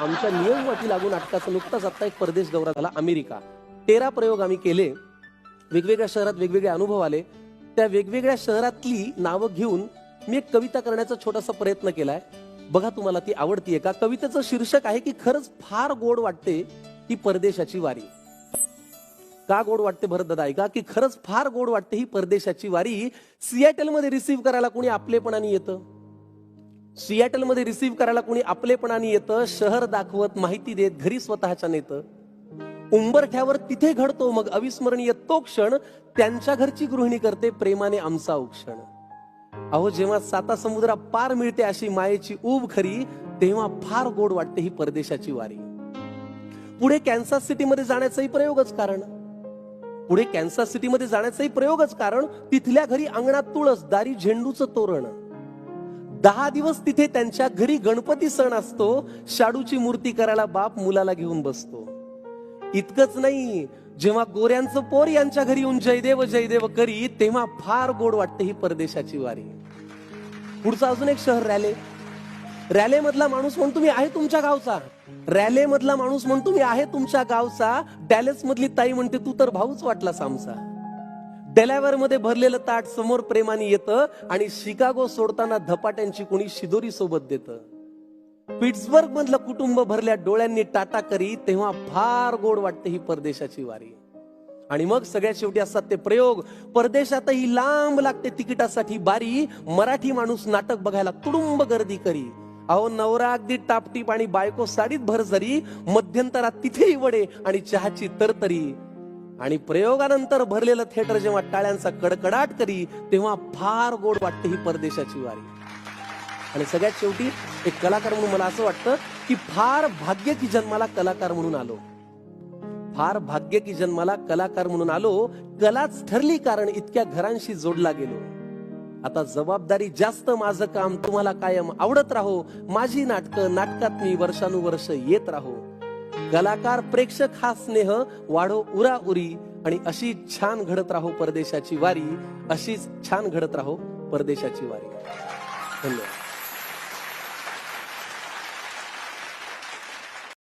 आमच्या नियमवाटी लागून नाटकाचा नुकताच आता एक परदेश दौरा झाला अमेरिका. तेरा प्रयोग आम्ही केले. वेगवेगळ्या शहरात वेगवेगळे अनुभव आले. त्या वेगवेगळ्या शहरातली नावं घेऊन मी एक कविता करण्याचा छोटासा प्रयत्न केलाय. बघा तुम्हाला ती आवडतीये का? कवितेचं शीर्षक आहे की खरंच फार गोड वाटते ही परदेशाची वारी. का गोड वाटते भरतदादा ऐका की खरंच फार गोड वाटते ही परदेशाची वारी. सियाटलमध्ये रिसीव्ह करायला कोणी आपलेपणाने येतं? सियाटलमध्ये रिसीव्ह करायला कोणी आपलेपणाने येतं शहर दाखवत माहिती देत घरी स्वतःच्या नेतं. उंबरठ्यावर तिथे घडतो मग अविस्मरणीय तो क्षण त्यांच्या घरची गृहिणी करते प्रेमाने आमचा उक्षण अहो जेव्हा साता समुद्रा पार मिळते अशी मायेची ऊब खरी तेव्हा फार गोड वाटते ही परदेशाची वारी. पुढे कॅन्सस सिटीमध्ये जाण्याचंही प्रयोगच कारण. पुढे कॅन्सस सिटीमध्ये जाण्याचंही प्रयोगच कारण तिथल्या घरी अंगणात तुळस दारी झेंडूचं तोरण. दहा दिवस तिथे त्यांच्या घरी गणपती सण असतो शाडूची मूर्ती करायला बाप मुलाला घेऊन बसतो. इतकंच नाही जेव्हा गोऱ्यांचं पोर यांच्या घरी येऊन जयदेव जयदेव करी तेव्हा फार गोड वाटते ही परदेशाची वारी. पुढचं अजून एक शहर रॅले. रॅले मधला माणूस म्हणून तुम्ही आहे तुमच्या गावचा. रॅले मधला माणूस म्हणून तुम्ही आहे तुमच्या गावचा. डॅलेस मधली ताई म्हणते तू तर भाऊच वाटला सामचा डेलावेअरमध्ये भरलेलं ताट समोर प्रेमाने येतं आणि शिकागो सोडताना धपाट्यांची कोणी शिदोरी सोबत देतं. पिट्सबर्ग मधलं कुटुंब भरल्या डोळ्यांनी टाटा करी तेव्हा फार गोड वाटते ही परदेशाची वारी. आणि मग सगळ्यात शेवटी असतात ते प्रयोग परदेशातही लांब लागते तिकिटासाठी बारी मराठी माणूस नाटक बघायला तुडुंब गर्दी करी. अहो नवरा अगदी टापटीप आणि बायको साडीत भर जरी मध्यंतरात तिथेही वडे आणि चहाची तरतरी. आणि प्रयोगानंतर भरलेलं थिएटर जेव्हा टाळ्यांचा कडकडाट करी तेव्हा फार गोड वाटते ही परदेशाची वारी. आणि सगळ्यात शेवटी एक कलाकार म्हणून मला असं वाटतं की फार भाग्य की जन्माला कलाकार म्हणून आलो. फार भाग्य की जन्माला कलाकार म्हणून आलो कलाच ठरली कारण इतक्या घरांशी जोडला गेलो. आता जबाबदारी जास्त माझं काम तुम्हाला कायम आवडत राहो. माझी नाटकं नाटकात मी वर्षानुवर्ष येत राहो. कलाकार प्रेक्षक हा स्नेह वाढो उरा उरी आणि अशी छान घडत राहो परदेशाची वारी अशीच छान घडत राहो परदेशाची वारी. धन्यवाद.